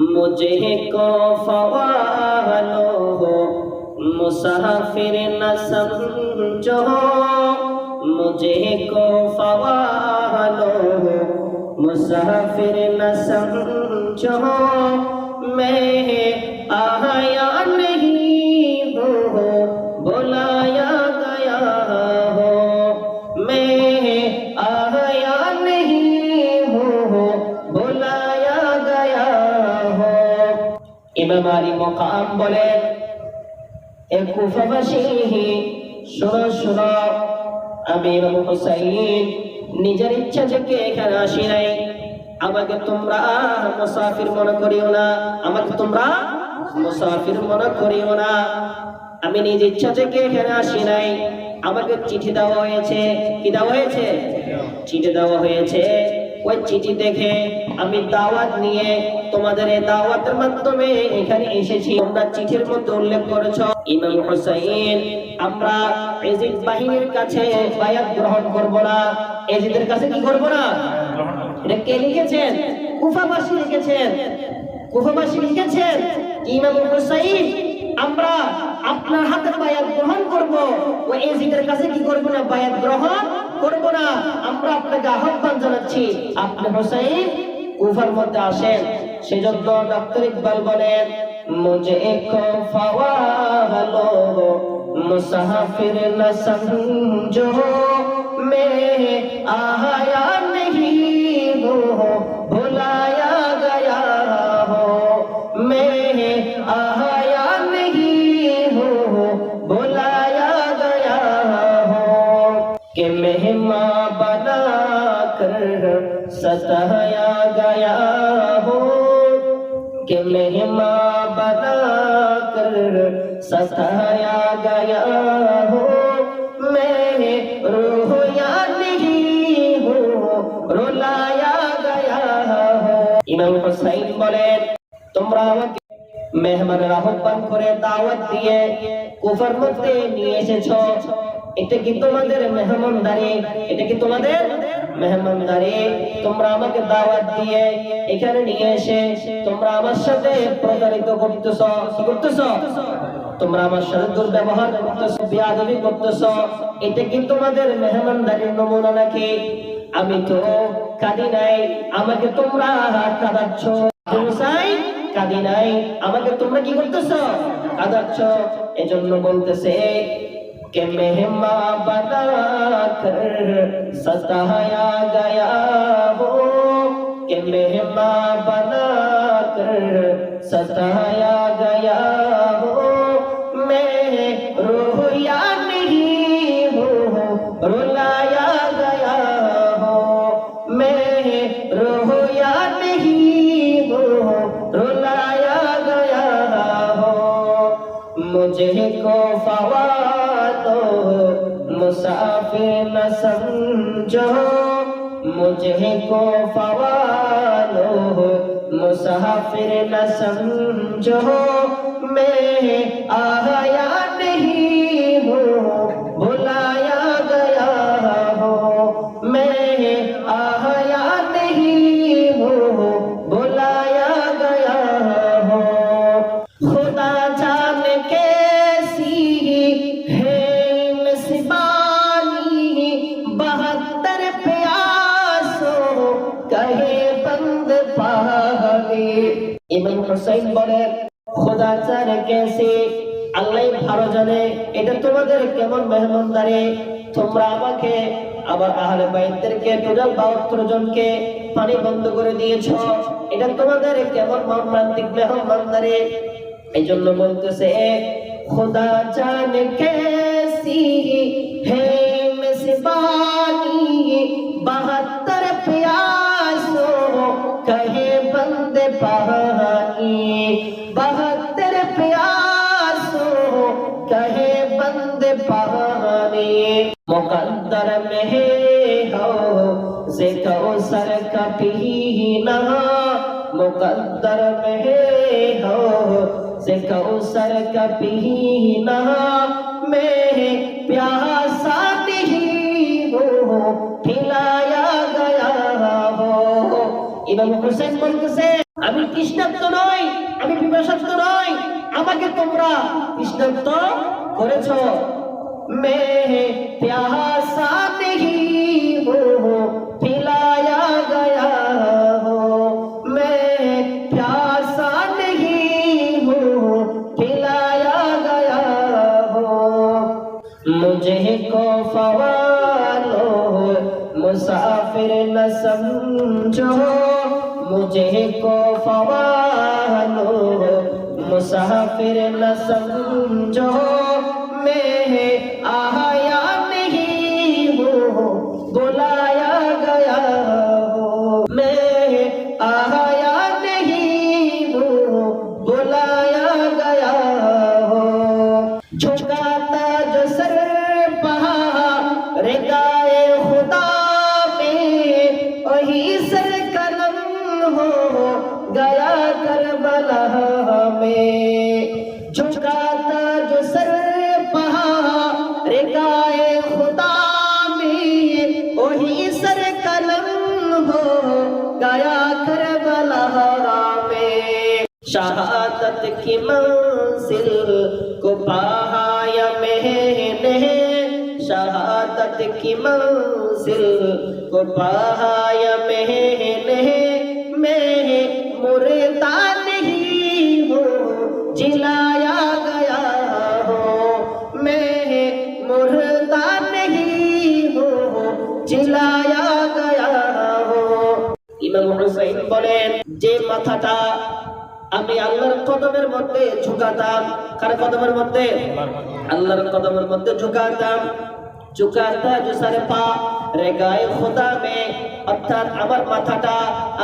مجھے کو فوالو ہو مسافر نہ سمجھو مجھے کو فوالو ہو مسافر نہ سمجھو میں মকাম বলেন এ কুফাবাসী শোনো শোনো, আমি হুসাইন, নিজের ইচ্ছা থেকে এখানে আসি নাই। আমাকে তোমরা মুসাফির মনে করিও না। আমাকে তোমরা মুসাফির মনে করিও না। আমি নিজ ইচ্ছা থেকে এখানে আসি নাই। আমাকে চিঠি দেওয়া হয়েছে। কি দেওয়া হয়েছে? চিঠি দেওয়া হয়েছে। ওই চিঠি দেখে আমি দাওয়াত নিয়ে তোমাদের এই দাওয়াতের মাধ্যমে এখানে এসেছি। তোমরা চিঠির মধ্যে উল্লেখ করেছ, ইমাম আমরা এজিদ বাহিনীর কাছে বায়াত গ্রহণ করব না। এজিদের কাছে কি করব না? এটা কে লিখেছেন? কুফাবাসী লিখেছেন। কুফাবাসী লিখেছেন ইমাম আমরা আপনার হাতে বায়াত গ্রহণ করব। ও এজিদের কাছে কি করব না? বায়াত গ্রহণ করব না। আমরা আপনাকে আহ্বান জানাচ্ছি। আপনি হোসাইন, কুফার মধ্যে আসেন। সেজন্য ডাক্তার ইকবাল বলেন মুঝে মুসাফির না সমঝো پر ستایا گیا ہو کہ مہما بنا کر ستایا گیا ہو۔ میں روح یعنی یا نہیں ہوں رولایا گیا ہو امام حسین بولے তোমরা আমাকে মেহমানের আহ্বান করে দাওয়াত দিয়ে কুফর মধ্যে নিয়ে এসেছো এটা কি তোমাদের মেহমানদারি এটা কি তোমাদের মেহমানদারি, তোমরা আমাকে দাওয়াত দিয়ে এখানে নিয়ে এসে তোমরা আমার সাথে প্রতারিত করতেছ। কি করতেছ? তোমরা আমার সাথে দুর্ব্যবহার করতেছ, বিয়াদবি করতেছ। এটা কি তোমাদের মেহমানদারির নমুনা নাকি? আমি তো কাঁদি নাই, আমাকে তোমরা কাঁদাচ্ছ। কাঁদি নাই, আমাকে তোমরা কি করতেছ? কাঁদাচ্ছ। এজন্য বলতেছে کہ مہمہ بنا کر ستایا گیا ہو۔ کہ مہمہ بنا کر ستایا گیا ہو۔ میں मुझे को फवादो मुसाफिर न समझो मुझे को फवालो मुसाफिर न समझो मैं आया ইমাম হুসাইন বলেন খোদা জানে কেসি। আল্লাহ ভালো জানে। এটা তোমাদের কেমন মেহমানদারি? তোমরা আমাকে আবার আহলে বাইতদেরকে টোটাল বাহাত্তর জনকে পানি বন্ধ করে দিয়েছ। এটা তোমাদের কেমন মর্মান্তিক মেহমানদারি? এই জন্য বলতেছে খোদা জানে কেসি मुकद्दर में हो से कौसर का पीना मुकद्दर में हो से कौसर का पीना मैं प्यासा नहीं हूँ खिलाया गया हो ইমাম হোসেন বলতেছে আমি কৃষ্ণাত্ম নই আমি বিভাষাত্ম নই আমাকে তোমরা কৃষ্ণাত্ম করেছ मैं प्यासा नहीं हो पिलाया गया हो मैं प्यासा नहीं हो पिलाया गया हो मुझे को फवालो मुसाफिर न समझो मुझे को फवालो मुसाफिर न समझो मैं ہمیں۔ جھکاتا جو سر پہا رکائے خدا میں وہی سر قلم ہو گیا کربلا میں۔ شہادت کی منزل کو پہایا میں شہادت کی منزل کو پہایا میں مردہ করেন যে মাথাটা আমি আল্লাহর কদমের মধ্যে ঝুঁকাতাম, কার কদমের মধ্যে? আল্লাহর কদমের মধ্যে ঝুঁকাতাম।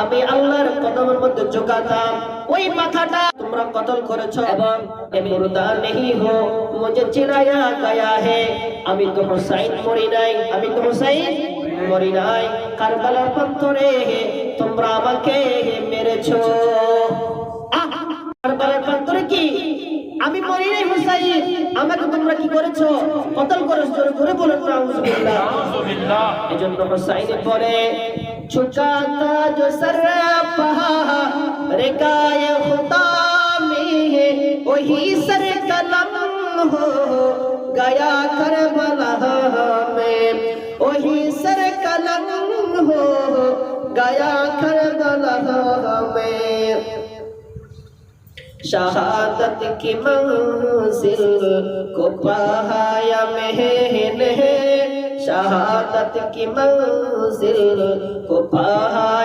আমি আল্লাহর মরি নাই, আমি তোমরা আমাকে মেরেছ। কি? আমি মরি নাই হুসাইন আমাকে তোমরা কি করেছ? কতল করেছ? জোরে করে বলেন নাউজুবিল্লাহ। নাউজুবিল্লাহ। এজন্য হুসাইনের পরে ঝুকা তাজ সর পহা রেকায় খুদা মে হে ওহি সর কলম হো গয়া করবলা মে। ওহি সর কলম হো गया करबला में शहादत की मंजिल को पाया मैंने शहादत की मंजिल को पाया